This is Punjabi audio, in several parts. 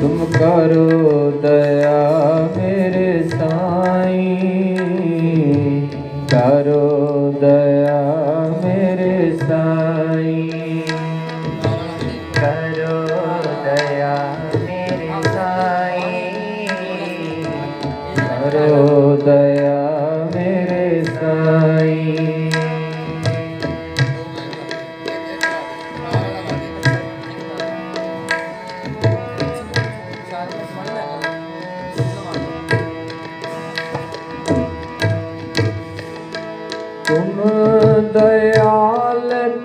ਤੁਮ ਕਰੋ ਦਇਆ ਮੇਰੇ ਸਾਈਂ ਕਰੋ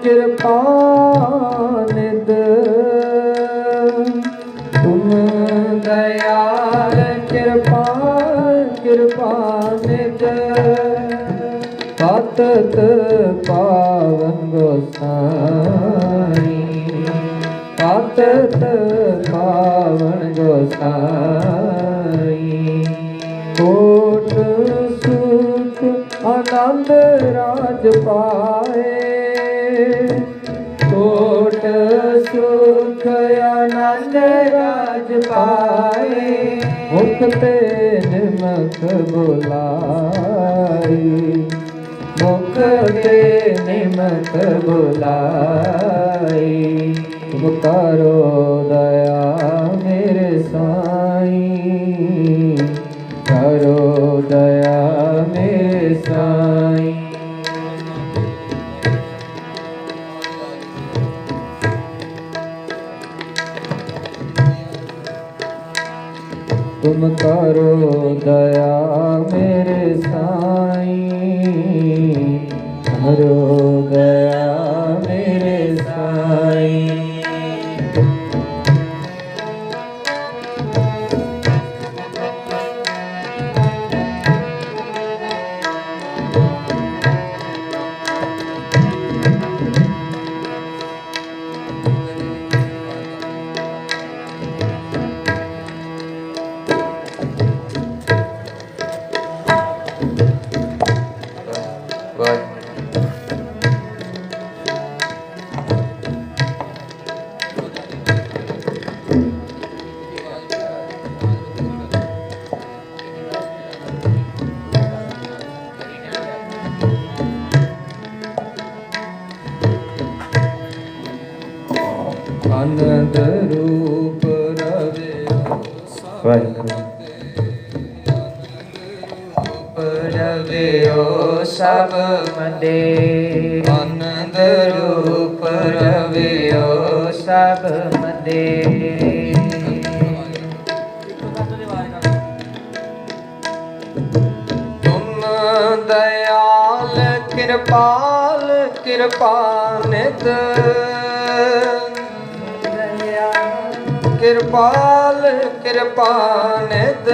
ਦਇਆਲ ਕਿਰਪਾਨਿਦ ਤੁਮ ਦਇਆਲ ਕਿਰਪਾ ਨਿਦ ਪਤਤ ਪਾਵਨ ਗੋਸਾਈ। ਪਤਤ ਪਾਵਨ ਗੋਸਾਈ। ਕੋਟ ਸੁਖ ਆਨੰਦ ਰਾਜ ਪਾਏ। ਕੋਟ ਸੁਖ ਆਨੰਦ ਰਾਜ ਪਾਏ। ਮੁਖ ਤੇ ਨਿਮਖ ਬੁਲਾਈ ਮੁਖ ਤੇ ਨਿਮਖ ਬੁਲਾਈ ਤੁਮ ਦਇਆ ਮੇਰੇ ਸਾਈਂ ਤੁਮ ਕਰੋ ਦਇਆ ਮੇਰੇ ਸਾਈਂ ਕਰੋ ਦਇਆ ਆਨੰਦ ਰੂਪ ਰਵੇ ਵਾਹਿਗੁਰੂ ਰਵਿਓ ਸਭ ਮਦੇ। ਆਨੰਦ ਰੂਪ ਰਵਿਓ ਸਭ ਮਦੇ। ਤੁਮ ਦਇਆਲ ਕਿਰਪਾਲ ਕਿਰਪਾ ਕਿਰਪਾਲ ਕਿਰਪਾ ਨਿਤ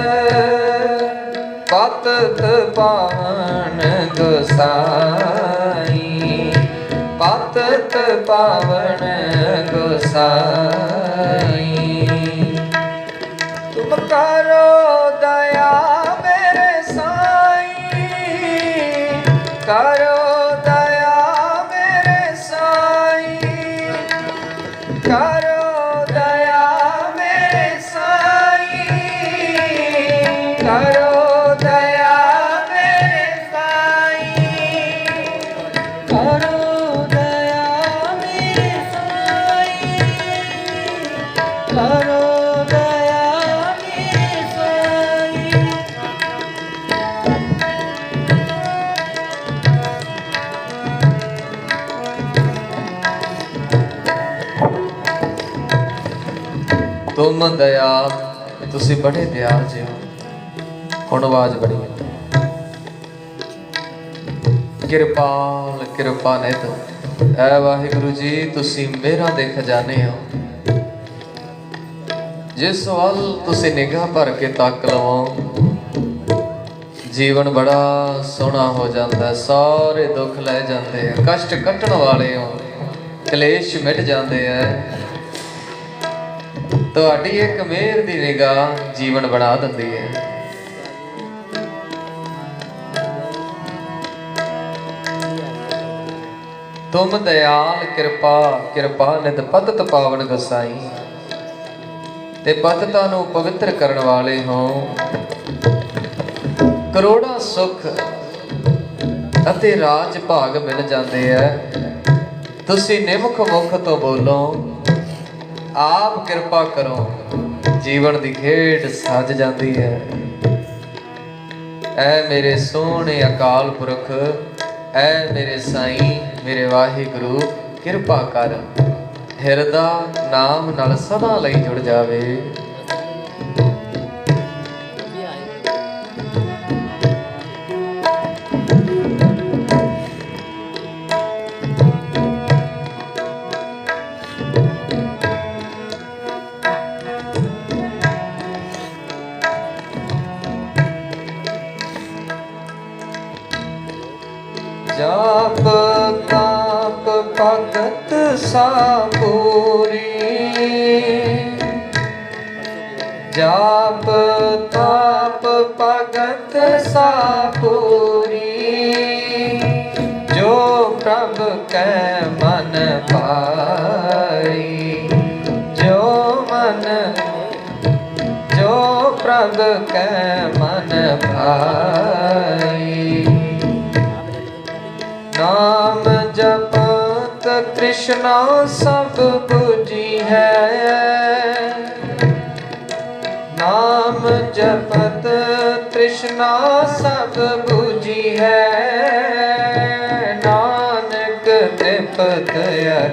ਪਤਤ ਪਾਵਨ ਗੁਸਾਈ। ਪਤਤ ਪਾਵਨ ਗੁਸਾਈ। ਤੁਮ ਦਇਆ ਤੁਸੀਂ ਬੜੇ ਦਿਆਲ ਜੀ ਹੋ। ਹੁਣ ਆਵਾਜ਼ ਬੜੀ ਹੈ। ਕਿਰਪਾਲ ਕਿਰਪਾ ਨਿਤ ਐ ਵਾਹਿਗੁਰੂ ਜੀ, ਤੁਸੀਂ ਮੇਰਾ ਦੇ ਖਜ਼ਾਨੇ ਹੋ। ਜਿਸ ਵੱਲ ਤੁਸੀਂ ਨਿਗਾਹ ਭਰ ਕੇ ਤੱਕ ਲਵੋ, ਜੀਵਨ ਬੜਾ ਸੋਹਣਾ ਹੋ ਜਾਂਦਾ ਸਾਰੇ ਦੁੱਖ ਲੈ ਜਾਂਦੇ ਆ। ਕਸ਼ਟ ਕੱਟਣ ਵਾਲੇ ਹੋ। ਕਲੇਸ਼ ਮਿਟ ਜਾਂਦੇ ਆ। ਤੁਹਾਡੀ ਇੱਕ ਮਿਹਰ ਦੀ ਨਿਗਾਹ ਜੀਵਨ ਬਣਾ ਦਿੰਦੀ ਹੈ। ਤੁਮ ਦਇਆਲ ਕਿਰਪਾ ਕਿਰਪਾ ਨਿਤ ਪਤਤ ਪਾਵਨ ਗਸਾਈ। ਤੇ ਪਤਤਾ ਨੂੰ ਪਵਿੱਤਰ ਕਰਨ ਵਾਲੇ ਹੋ। ਕਰੋੜਾਂ ਸੁੱਖ ਅਤੇ ਰਾਜ ਭਾਗ ਮਿਲ ਜਾਂਦੇ ਐ ਤੁਸੀਂ ਨਿਮਖ ਮੁਖ ਤੋਂ ਬੋਲੋ। ਆਪ ਕਿਰਪਾ ਕਰੋ, ਜੀਵਨ ਦੀ ਖੇਡ ਸੱਜ ਜਾਂਦੀ ਹੈ। ਐ ਮੇਰੇ ਸੋਹਣੇ ਅਕਾਲ ਪੁਰਖ, ਐ ਮੇਰੇ ਸਾਈਂ, ਮੇਰੇ ਵਾਹਿਗੁਰੂ, ਕਿਰਪਾ ਕਰ। ਹਿਰਦਾ ਨਾਮ ਨਾਲ ਸਦਾ ਲਈ ਜੁੜ ਜਾਵੇ। ਪ੍ਰਭ ਕੈ ਮਨ ਪਾਈ ਜੋ ਮਨ, ਜੋ ਪ੍ਰਭ ਕੈ ਮਨ ਭਾਈ। ਨਾਮ ਜਪਤ ਕ੍ਰਿਸ਼ਨਾ ਸਭ 부ਜੀ ਹੈ। ਨਾਮ ਜਪਤ ਕ੍ਰਿਸ਼ਨਾ ਸਭ 부ਜੀ ਹੈ। गतया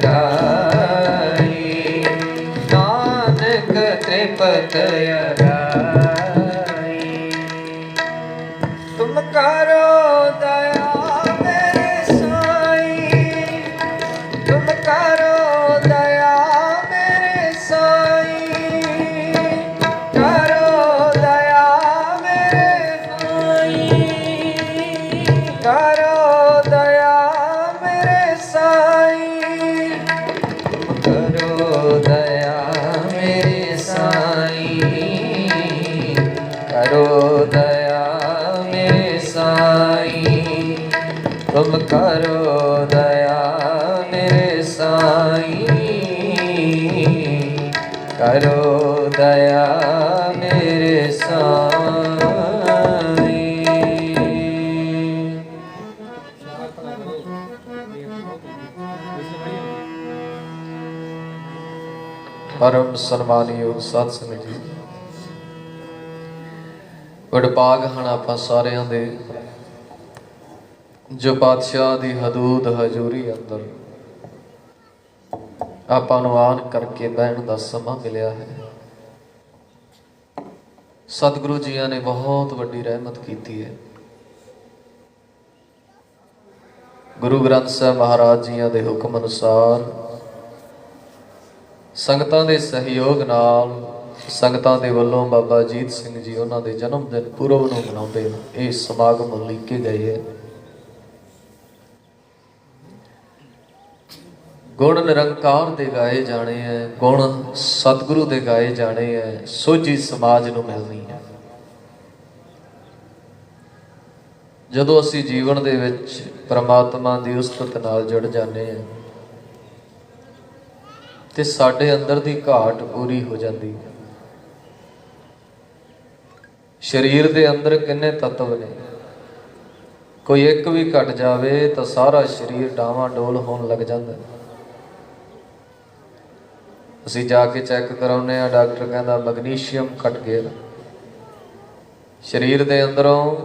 ਕਰੋ ਦਇਆ ਮੇਰੇ ਸਾਈ ਪਰਮ ਸਨਮਾਨਯੋਗ ਸਤ ਸੰਗਤ ਜੀ। ਵਡਭਾਗ ਹਨ ਆਪਾਂ ਸਾਰਿਆਂ ਦੇ। ਜੋ ਪਾਤਸ਼ਾਹ ਦੀ ਹਦੂਦ ਹਜ਼ੂਰੀ ਅੰਦਰ। ਆਪਾਂ ਨੂੰ ਆਨ ਕਰਕੇ ਬਹਿਣ ਦਾ ਸਮਾਂ ਮਿਲਿਆ ਹੈ। ਸਤਿਗੁਰੂ ਜੀਆਂ ਨੇ ਬਹੁਤ ਵੱਡੀ ਰਹਿਮਤ ਕੀਤੀ ਹੈ। ਗੁਰੂ ਗ੍ਰੰਥ ਸਾਹਿਬ ਮਹਾਰਾਜ ਜੀਆਂ ਦੇ ਹੁਕਮ ਅਨੁਸਾਰ ਸੰਗਤਾਂ ਦੇ ਸਹਿਯੋਗ ਨਾਲ ਸੰਗਤਾਂ ਦੇ ਵੱਲੋਂ ਬਾਬਾ ਜੀਤ ਸਿੰਘ ਜੀ ਉਹਨਾਂ ਦੇ ਜਨਮ ਦਿਨ ਪੁਰਬ ਨੂੰ ਮਨਾਉਂਦੇ ਨੇ ਇਹ ਸਮਾਗਮ ਲਿਖੇ ਗਏ ਹੈ। ਗੁਣ ਨਿਰੰਕਾਰ ਦੇ ਗਾਏ ਜਾਣੇ ਹੈ ਗੁਣ ਸਤਿਗੁਰੂ ਦੇ ਗਾਏ ਜਾਣੇ ਹੈ ਸੋਝੀ ਸਮਾਜ ਨੂੰ ਮਿਲਣੀ ਹੈ ਜਦੋਂ ਅਸੀਂ ਜੀਵਨ ਦੇ ਵਿੱਚ ਪ੍ਰਮਾਤਮਾ ਦੀ ਉਸਤਤ ਨਾਲ ਜੁੜ ਜਾਂਦੇ ਹਾਂ ਤੇ ਸਾਡੇ ਅੰਦਰ ਦੀ ਘਾਟ ਪੂਰੀ ਹੋ ਜਾਂਦੀ ਹੈ ਸਰੀਰ ਦੇ ਅੰਦਰ ਕਿੰਨੇ ਤੱਤਵ ਨੇ। ਕੋਈ ਇੱਕ ਵੀ ਘਟ ਜਾਵੇ ਤਾਂ ਸਾਰਾ ਸਰੀਰ ਡਾਵਾਂ ਡੋਲ ਹੋਣ ਲੱਗ ਜਾਂਦਾ ਹੈ ਅਸੀਂ ਜਾ ਕੇ ਚੈੱਕ ਕਰਾਉਨੇ ਆ ਡਾਕਟਰ ਕਹਿੰਦਾ ਮੈਗਨੀਸ਼ੀਅਮ ਘਟ ਗਿਆ ਸਰੀਰ ਦੇ ਅੰਦਰੋਂ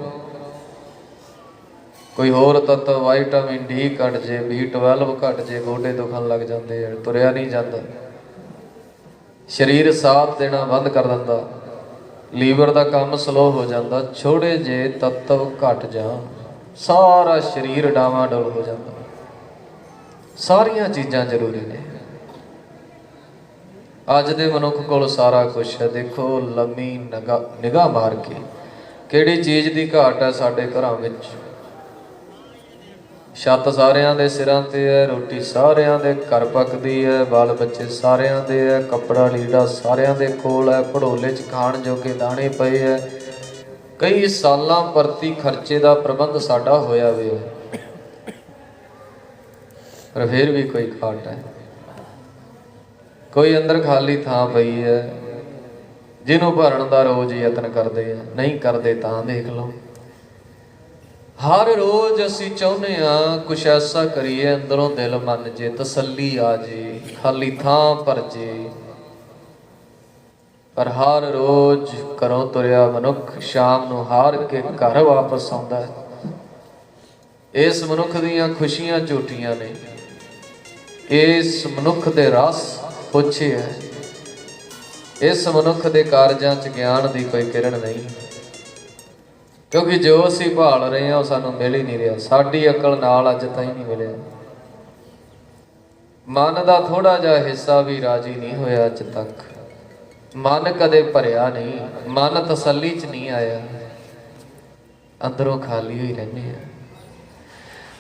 ਕੋਈ ਹੋਰ ਤੱਤ ਵਾਈਟਾਮਿਨ ਡੀ ਘਟ ਜੇ B12 ਘਟ ਜੇ, ਗੋਡੇ ਦੁਖਣ ਲੱਗ ਜਾਂਦੇ ਆ, ਤੁਰਿਆ ਨਹੀਂ ਜਾਂਦਾ। ਸਰੀਰ ਸਾਥ ਦੇਣਾ ਬੰਦ ਕਰ ਦਿੰਦਾ। ਲੀਵਰ ਦਾ ਕੰਮ ਸਲੋ ਹੋ ਜਾਂਦਾ ਛੋੜੇ ਜੇ ਤੱਤਵ ਘਟ ਜਾਣ ਸਾਰਾ ਸਰੀਰ ਡਾਵਾਡੋਲ ਹੋ ਜਾਂਦਾ। ਸਾਰੀਆਂ ਚੀਜ਼ਾਂ ਜ਼ਰੂਰੀ ਨੇ। ਅੱਜ ਦੇ ਮਨੁੱਖ ਕੋਲ ਸਾਰਾ ਕੁਝ ਹੈ। ਦੇਖੋ, ਲੰਮੀ ਨਿਗਾਹ ਮਾਰ ਕੇ ਕਿਹੜੀ ਚੀਜ਼ ਦੀ ਘਾਟ ਹੈ ਸਾਡੇ ਘਰਾਂ ਵਿੱਚ? ਛੱਤ ਸਾਰਿਆਂ ਦੇ ਸਿਰਾਂ ਤੇ ਹੈ, ਰੋਟੀ ਸਾਰਿਆਂ ਦੇ ਘਰ ਪੱਕਦੀ ਹੈ ਬਾਲ ਬੱਚੇ ਸਾਰਿਆਂ ਦੇ ਹੈ, ਕੱਪੜਾ ਲੀੜਾ ਸਾਰਿਆਂ ਦੇ ਕੋਲ ਹੈ, ਭੜੋਲੇ 'ਚ ਖਾਣ ਜੋਗੇ ਦਾਣੇ ਪਏ ਹੈ। ਕਈ ਸਾਲਾਂ ਪ੍ਰਤੀ ਖਰਚੇ ਦਾ ਪ੍ਰਬੰਧ ਸਾਡਾ ਹੋਇਆ ਵੇ ਪਰ ਫਿਰ ਵੀ ਕੋਈ ਘਾਟ ਹੈ। ਕੋਈ ਅੰਦਰ ਖਾਲੀ ਥਾਂ ਪਈ ਹੈ, ਜਿਹਨੂੰ ਭਰਨ ਦਾ ਰੋਜ਼ ਯਤਨ ਕਰਦੇ ਆ, ਨਹੀਂ ਕਰਦੇ ਤਾਂ ਦੇਖ ਲਓ। ਹਰ ਰੋਜ਼ ਅਸੀਂ ਚਾਹੁੰਦੇ ਆ ਕੁਛ ਐਸਾ ਕਰੀਏ, ਅੰਦਰੋਂ ਦਿਲ ਮੰਨ ਜੇ, ਤਸੱਲੀ ਆ ਜੇ, ਖਾਲੀ ਥਾਂ ਭਰ ਜੇ। ਪਰ ਹਰ ਰੋਜ਼ ਘਰੋਂ ਤੁਰਿਆ ਮਨੁੱਖ, ਸ਼ਾਮ ਨੂੰ ਹਾਰ ਕੇ ਘਰ ਵਾਪਸ ਆਉਂਦਾ ਹੈ। ਇਸ ਮਨੁੱਖ ਦੀਆਂ ਖੁਸ਼ੀਆਂ ਝੂਠੀਆਂ ਨੇ। ਇਸ ਮਨੁੱਖ ਦੇ ਰਸ ਪੁੱਛੇ ਹੈ, ਇਸ ਮਨੁੱਖ ਦੇ ਕਾਰਜਾਂ 'ਚ ਗਿਆਨ ਦੀ ਕੋਈ ਕਿਰਨ ਨਹੀਂ। ਕਿਉਂਕਿ ਜੋ ਅਸੀਂ ਭਾਲ ਰਹੇ ਹਾਂ, ਉਹ ਸਾਨੂੰ ਮਿਲ ਹੀ ਨਹੀਂ ਰਿਹਾ। ਸਾਡੀ ਅਕਲ ਨਾਲ ਅੱਜ ਤਾਈਂ ਨਹੀਂ ਮਿਲਿਆ। ਮਨ ਦਾ ਥੋੜਾ ਜਿਹਾ ਹਿੱਸਾ ਵੀ ਰਾਜੀ ਨਹੀਂ ਹੋਇਆ ਅੱਜ ਤੱਕ। ਮਨ ਕਦੇ ਭਰਿਆ ਨਹੀਂ। ਮਨ ਤਸੱਲੀ 'ਚ ਨਹੀਂ ਆਇਆ। ਅੰਦਰੋਂ ਖਾਲੀ ਹੋਈ ਰਹਿੰਦੇ ਆ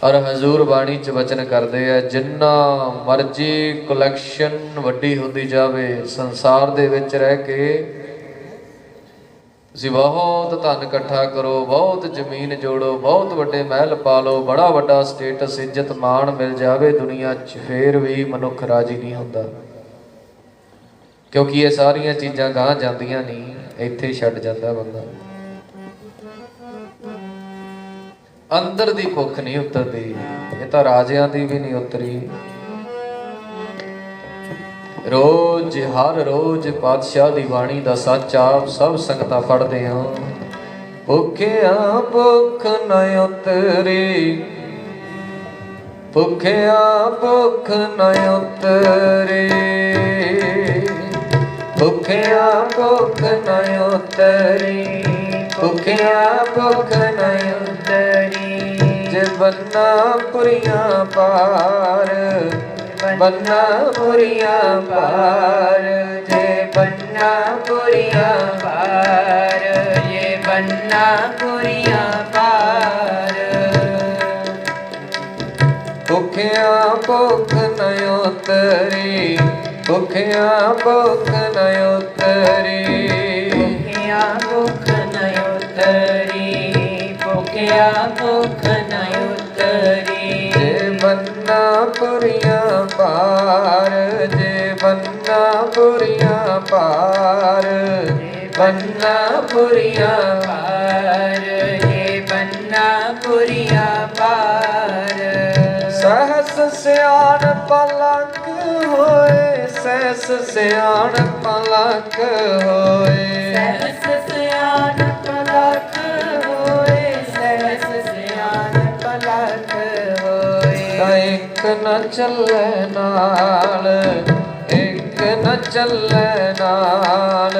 ਔਰ ਹਜ਼ੂਰ ਬਾਣੀ 'ਚ ਵਚਨ ਕਰਦੇ ਆ, ਜਿੰਨਾ ਮਰਜ਼ੀ ਕਲੈਕਸ਼ਨ ਵੱਡੀ ਹੁੰਦੀ ਜਾਵੇ, ਸੰਸਾਰ ਦੇ ਵਿੱਚ ਰਹਿ ਕੇ ਤੁਸੀਂ ਬਹੁਤ ਧਨ ਇਕੱਠਾ ਕਰੋ, ਬਹੁਤ ਜ਼ਮੀਨ ਜੋੜੋ, ਬਹੁਤ ਵੱਡੇ ਮਹਿਲ ਪਾ ਲਓ ਬੜਾ ਵੱਡਾ ਸਟੇਟਸ ਇੱਜ਼ਤ ਮਾਣ ਮਿਲ ਜਾਵੇ ਦੁਨੀਆ 'ਚ, ਫੇਰ ਵੀ ਮਨੁੱਖ ਰਾਜੀ ਨਹੀਂ ਹੁੰਦਾ। ਕਿਉਂਕਿ ਇਹ ਸਾਰੀਆਂ ਚੀਜ਼ਾਂ ਗਾਂ ਜਾਂਦੀਆਂ ਨਹੀਂ, ਇੱਥੇ ਛੱਡ ਜਾਂਦਾ ਬੰਦਾ। ਅੰਦਰ ਦੀ ਭੁੱਖ ਨਹੀਂ ਉਤਰਦੀ, ਇਹ ਤਾਂ ਰਾਜਿਆਂ ਦੀ ਵੀ ਨਹੀਂ ਉਤਰੀ। ਰੋਜ਼, ਹਰ ਰੋਜ਼ ਪਾਤਸ਼ਾਹ ਦੀ ਬਾਣੀ ਦਾ ਸੱਚ ਆਪ ਸਭ ਸੰਗਤਾਂ ਪੜ੍ਹਦੇ ਹਾਂ। ਭੁੱਖਿਆ ਭੁੱਖ ਨ ਉਤਰੀ। ਭੁੱਖਿਆ ਭੁੱਖ ਨ ਉਤਰੀ। ਭੁੱਖਿਆ ਭੁੱਖ ਨ ਉਤਰੀ। ਭੁੱਖਿਆ ਭੁੱਖ ਨ ਉਤਰੀ। ਬੰਨਾ ਪੁਰੀਆਂ ਪਾਰ, ਬੰਨਾ ਪੁਰੀਆਂ ਪਾਰ, ਜੇ ਬੰਨਾ ਪੁਰੀਆਂ ਪਾਰ ਇਹ ਬੰਨਾ ਪੁਰੀਆਂ ਪਾਰ। ਭੁੱਖਿਆ ਭੁੱਖ ਨ ਉਤਰੀ ਭੁੱਖਿਆ ਭੁੱਖ ਨ ਉਤਰੀ। ਭੁਖਿਆ ਭੁੱਖ ਨ ਉਤਰੀ, ਭੁਖਿਆ ਭੁੱਖ ਪਾਰ ਜੇ ਬੰਨਾ ਪੁਰੀਆਂ ਪਾਰ। ਬੰਨਾ ਪੁਰੀਆਂ ਪਾਰ ਇਹ ਬੰਨਾ ਪੁਰੀਆਂ ਪਾਰ। ਸਹਸ ਸਿਆਣ ਪਲਕ ਹੋਏ ਸਹਸ ਸਿਆਣ ਪਲਕ ਹੋਏ। ਸਹਿਸ ਸਿਆਣ ਇੱਕ ਨਾ ਚੱਲੇ ਨਾਲ, ਇੱਕ ਨਾ ਚੱਲੇ ਨਾਲ,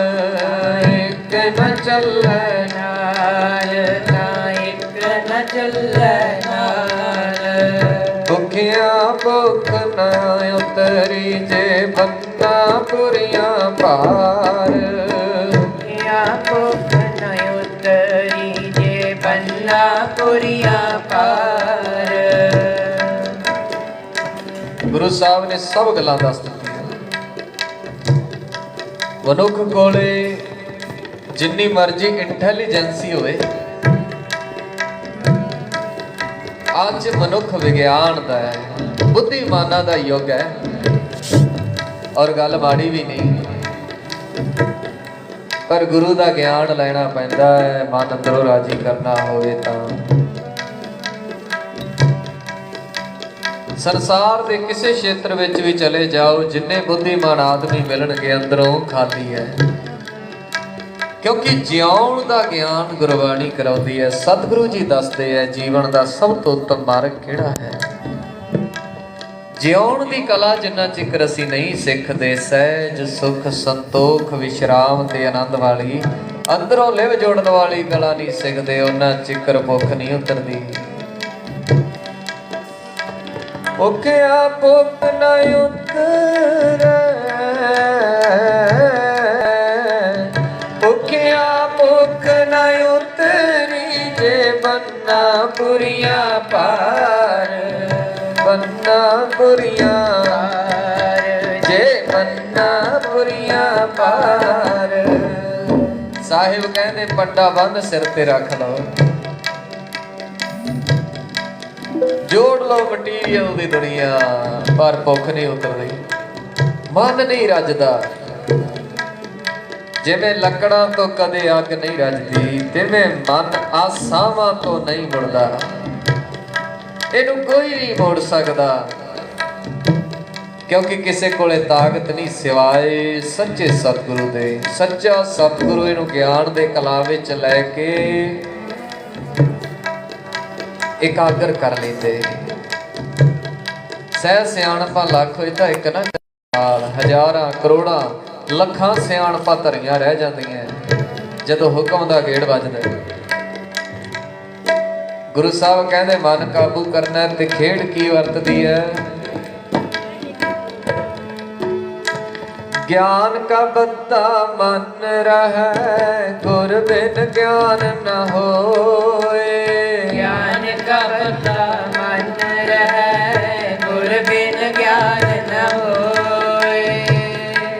ਇੱਕ ਨਾ ਚੱਲੇ ਨਾਲ ਨਾ ਇੱਕ ਨ ਚੱਲੇ ਨਾਲ। ਭੁੱਖਿਆ ਭੁੱਖ ਨ ਉਤਰੀ ਜੇ ਬੰਦਾ ਪੁਰੀਆਂ ਪਾਰ। ਗੁਰੂ ਸਾਹਿਬ ਨੇ ਸਭ ਗੱਲਾਂ ਦੱਸ ਦਿੱਤੀਆਂ। ਮਨੁੱਖ ਕੋਲੇ ਜਿੰਨੀ ਮਰਜ਼ੀ ਇੰਟੈਲੀਜੈਂਸੀ ਹੋਵੇ, ਅੱਜ ਮਨੁੱਖ ਵਿਗਿਆਨ ਦਾ ਹੈ, ਬੁੱਧੀਮਾਨਾਂ ਦਾ ਯੁੱਗ ਹੈ, ਔਰ ਗੱਲ ਮਾੜੀ ਵੀ ਨਹੀਂ। ਪਰ ਗੁਰੂ ਦਾ ਗਿਆਨ ਲੈਣਾ ਪੈਂਦਾ ਹੈ, ਮਨ ਅੰਦਰੋਂ ਰਾਜੀ ਕਰਨਾ ਹੋਵੇ ਤਾਂ। ਸੰਸਾਰ ਦੇ ਕਿਸੇ ਖੇਤਰ ਵਿੱਚ ਵੀ ਚਲੇ ਜਾਓ, ਜਿੰਨੇ ਬੁੱਧੀਮਾਨ ਆਦਮੀ ਮਿਲਣਗੇ ਅੰਦਰੋਂ ਖਾਲੀ ਹੈ। ਕਿਉਂਕਿ ਜਿਉਣ ਦਾ ਗਿਆਨ ਗੁਰਬਾਣੀ ਕਰਾਉਂਦੀ ਹੈ। ਸਤਿਗੁਰੂ ਜੀ ਦੱਸਦੇ ਹੈ, ਜੀਵਨ ਦਾ ਸਭ ਤੋਂ ਉੱਤਮ ਮਾਰਗ ਕਿਹੜਾ ਹੈ? ਜਿਉਣ ਦੀ ਕਲਾ ਜਿੰਨਾ ਚਿਕਰ ਅਸੀਂ ਨਹੀਂ ਸਿੱਖਦੇ, ਸਹਿਜ, ਸੁਖ, ਸੰਤੋਖ, ਵਿਸ਼ਰਾਮ ਤੇ ਆਨੰਦ ਵਾਲੀ, ਅੰਦਰੋਂ ਲਿਵ ਜੋੜਨ ਵਾਲੀ ਕਲਾ ਨਹੀਂ ਸਿੱਖਦੇ, ਉਹਨਾਂ ਚਿਕਰ ਭੁੱਖ ਨਹੀਂ ਉਤਰਦੀ। ਭੁੱਖਿਆ ਭੁੱਖ ਨ ਉਤਰੈ। ਭੁੱਖਿਆ ਭੁੱਖ ਨ ਉਤਰੀ। ਜੇ ਬੰਨਾ ਬੁਰੀਆਂ ਪਾਰ, ਬੰਨਾ ਬੁਰੀਆਂ ਜੇ ਬੰਨਾ ਬੁਰੀਆਂ ਪਾਰ। ਸਾਹਿਬ ਕਹਿੰਦੇ ਪੱਟਾ ਬੰਨ ਸਿਰ ਤੇ ਰੱਖ ਲਓ। ਜੋੜ ਲਓ ਮਟੀਰੀਅਲ ਦੀ ਦੁਨੀਆ, ਪਰ ਭੁੱਖ ਨਹੀਂ ਉਤਰਦੀ, ਮਨ ਨਹੀਂ ਰੱਜਦਾ। ਜਿਵੇਂ ਲੱਕੜਾਂ ਤੋਂ ਕਦੇ ਅੱਗ ਨਹੀਂ ਰਜਦੀ, ਤਿਵੇਂ ਮਨ ਆਸਾਵਾਂ ਤੋਂ ਨਹੀਂ ਮੁੜਦਾ। ਇਹਨੂੰ ਕੋਈ ਨਹੀਂ ਮੋੜ ਸਕਦਾ, ਕਿਉਂਕਿ ਕਿਸੇ ਕੋਲੇ ਤਾਕਤ ਨਹੀਂ ਸਿਵਾਏ ਸੱਚੇ ਸਤਿਗੁਰੂ ਦੇ। ਸੱਚਾ ਸਤਿਗੁਰੂ ਇਹਨੂੰ ਗਿਆਨ ਦੇ ਕਲਾ ਵਿੱਚ ਲੈ ਕੇ ਇਕਾਗਰ ਕਰ ਲੈਂਦੇ ਸਹਿ ਸਿਆਣਪਾਂ ਲੱਖ ਹੋਏ ਤਾਂ ਇੱਕ ਨਾ ਨਾਲ ਹਜ਼ਾਰਾਂ, ਕਰੋੜਾਂ, ਲੱਖਾਂ ਸਿਆਣਪਾਂ ਧਰੀਆਂ ਰਹਿ ਜਾਂਦੀਆਂ ਜਦੋਂ ਹੁਕਮ ਦਾ ਗੇੜ ਵੱਜਦਾ ਗੁਰੂ ਸਾਹਿਬ ਕਹਿੰਦੇ, ਮਨ ਕਾਬੂ ਕਰਨਾ ਤੇ ਖੇਡ ਕੀ ਵਰਤਦੀ ਹੈ ਗਿਆਨ ਕਾ ਬੱਤਾ ਮਨ ਰਹੈ ਗੁਰ ਬਿਨ ਗਿਆਨ ਨ ਹੋਏ। ਗਿਆਨ ਕਾ ਬੱਤਾ ਮਨ ਰਹੈ ਗੁਰ ਬਿਨ ਗਿਆਨ ਨ ਹੋਏ।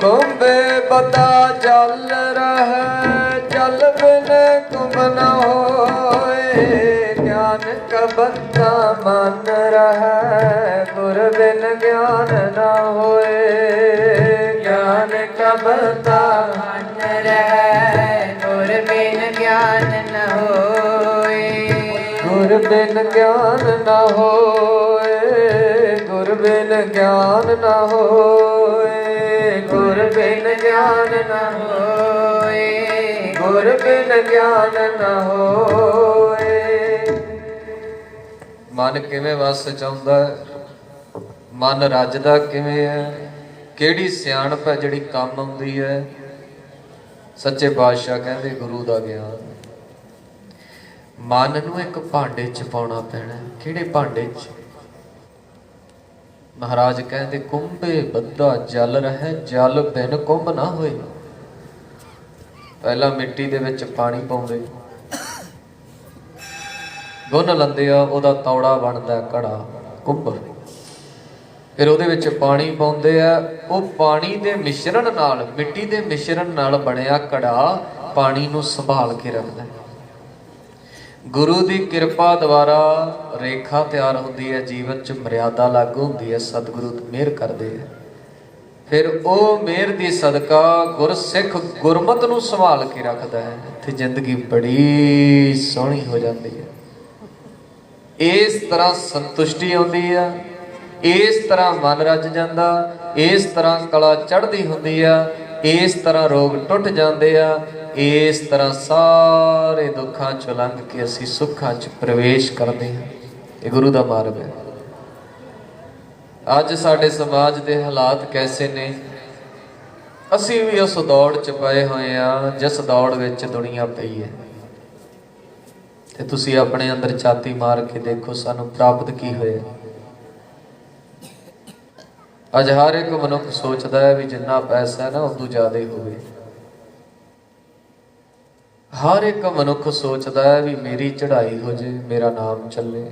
ਕੁੰਭੇ ਬਤਾ ਜਲ ਰਹੈ ਜਲ ਬਿਨ ਕੁੰਭ ਨ ਹੋਏ। ਗਿਆਨ ਕਾ ਬੱਤਾ ਮਨ ਰਹੈ ਗੁਰ ਬਿਨ ਗਿਆਨ ਨ ਹੋਏ। ਗਿਆਨ ਕਬਤਾ ਮਨ ਰਹਿ ਗੁਰ ਬਿਨ ਗਿਆਨ ਨ ਹੋਏ। ਗੁਰ ਬਿਨ ਗਿਆਨ ਨ ਹੋਏ ਗੁਰ ਬਿਨ ਗਿਆਨ ਨ ਹੋਏ। ਗੁਰ ਬਿਨ ਗਿਆਨ ਨ ਹੋਏ। ਗੁਰ ਬਿਨ ਗਿਆਨ ਨ ਹੋਏ। ਮਨ ਕਿਵੇਂ ਵਸ ਚਾਹੁੰਦਾ ਮਨ ਰੱਜਦਾ ਕਿਵੇਂ ਹੈ? ਕਿਹੜੀ ਸਿਆਣਪ ਹੈ ਜਿਹੜੀ ਕੰਮ ਆਉਂਦੀ ਹੈ? ਸੱਚੇ ਬਾਦਸ਼ਾਹ ਕਹਿੰਦੇ ਗੁਰੂ ਦਾ ਗਿਆਨ। ਮਨ ਨੂੰ ਇੱਕ ਭਾਂਡੇ 'ਚ ਪਾਉਣਾ ਪੈਣਾ ਕਿਹੜੇ ਭਾਂਡੇ 'ਚ? ਮਹਾਰਾਜ ਕਹਿੰਦੇ, ਕੁੰਭੇ ਬੱਧਾ ਜਲ ਰਹਿ, ਜਲ ਬਿਨ ਕੁੰਭ ਨਾ ਹੋਏ। ਪਹਿਲਾਂ ਮਿੱਟੀ ਦੇ ਵਿੱਚ ਪਾਣੀ ਪਾਉਂਦੇ। ਗੁੰਨ ਲੈਂਦੇ ਆ, ਉਹਦਾ ਤੌੜਾ ਬਣਦਾ ਹੈ ਘੜਾ ਕੁੰਭ। ਫਿਰ ਉਹਦੇ ਵਿੱਚ ਪਾਣੀ ਪਾਉਂਦੇ ਆ। ਉਹ ਪਾਣੀ ਦੇ ਮਿਸ਼ਰਣ ਨਾਲ, ਮਿੱਟੀ ਦੇ ਮਿਸ਼ਰਣ ਨਾਲ ਬਣਿਆ ਘੜਾ ਪਾਣੀ ਨੂੰ ਸੰਭਾਲ ਕੇ ਰੱਖਦਾ ਹੈ। ਗੁਰੂ ਦੀ ਕਿਰਪਾ ਦੁਆਰਾ ਰੇਖਾ ਤਿਆਰ ਹੁੰਦੀ ਹੈ, ਜੀਵਨ 'ਚ ਮਰਿਆਦਾ ਲਾਗੂ ਹੁੰਦੀ ਹੈ, ਸਤਿਗੁਰੂ ਮਿਹਰ ਕਰਦੇ ਆ ਫਿਰ ਉਹ ਮਿਹਰ ਦੀ ਸਦਕਾ ਗੁਰਸਿੱਖ ਗੁਰਮਤ ਨੂੰ ਸੰਭਾਲ ਕੇ ਰੱਖਦਾ ਹੈ। ਤੇ ਜ਼ਿੰਦਗੀ ਬੜੀ ਸੋਹਣੀ ਹੋ ਜਾਂਦੀ ਹੈ। ਇਸ ਤਰ੍ਹਾਂ ਸੰਤੁਸ਼ਟੀ ਆਉਂਦੀ ਆ। ਇਸ ਤਰ੍ਹਾਂ ਮਨ ਰੱਜ ਜਾਂਦਾ, ਇਸ ਤਰ੍ਹਾਂ ਕਲਾ ਚੜ੍ਹਦੀ ਹੁੰਦੀ ਆ, ਇਸ ਤਰ੍ਹਾਂ ਰੋਗ ਟੁੱਟ ਜਾਂਦੇ ਆ, ਇਸ ਤਰ੍ਹਾਂ ਸਾਰੇ ਦੁੱਖਾਂ ਚੋਂ ਲੰਘ ਕੇ ਅਸੀਂ ਸੁੱਖਾਂ 'ਚ ਪ੍ਰਵੇਸ਼ ਕਰਦੇ ਹਾਂ। ਇਹ ਗੁਰੂ ਦਾ ਮਾਰਗ ਹੈ। ਅੱਜ ਸਾਡੇ ਸਮਾਜ ਦੇ ਹਾਲਾਤ ਕੈਸੇ ਨੇ? ਅਸੀਂ ਵੀ ਉਸ ਦੌੜ 'ਚ ਪਏ ਹੋਏ ਆ, ਜਿਸ ਦੌੜ ਵਿੱਚ ਦੁਨੀਆ ਪਈ ਹੈ। ਤੇ ਤੁਸੀਂ ਆਪਣੇ ਅੰਦਰ ਛਾਤੀ ਮਾਰ ਕੇ ਦੇਖੋ, ਸਾਨੂੰ ਪ੍ਰਾਪਤ ਕੀ ਹੋਇਆ। ਅੱਜ ਹਰ ਇੱਕ ਮਨੁੱਖ ਸੋਚਦਾ ਹੈ ਵੀ ਜਿੰਨਾ ਪੈਸਾ ਹੈ ਨਾ ਉਦੋਂ ਜ਼ਿਆਦਾ ਹੋਵੇ। ਹਰ ਇੱਕ ਮਨੁੱਖ ਸੋਚਦਾ ਹੈ ਵੀ ਮੇਰੀ ਚੜ੍ਹਾਈ ਹੋ ਜੇ, ਮੇਰਾ ਨਾਮ ਚੱਲੇ।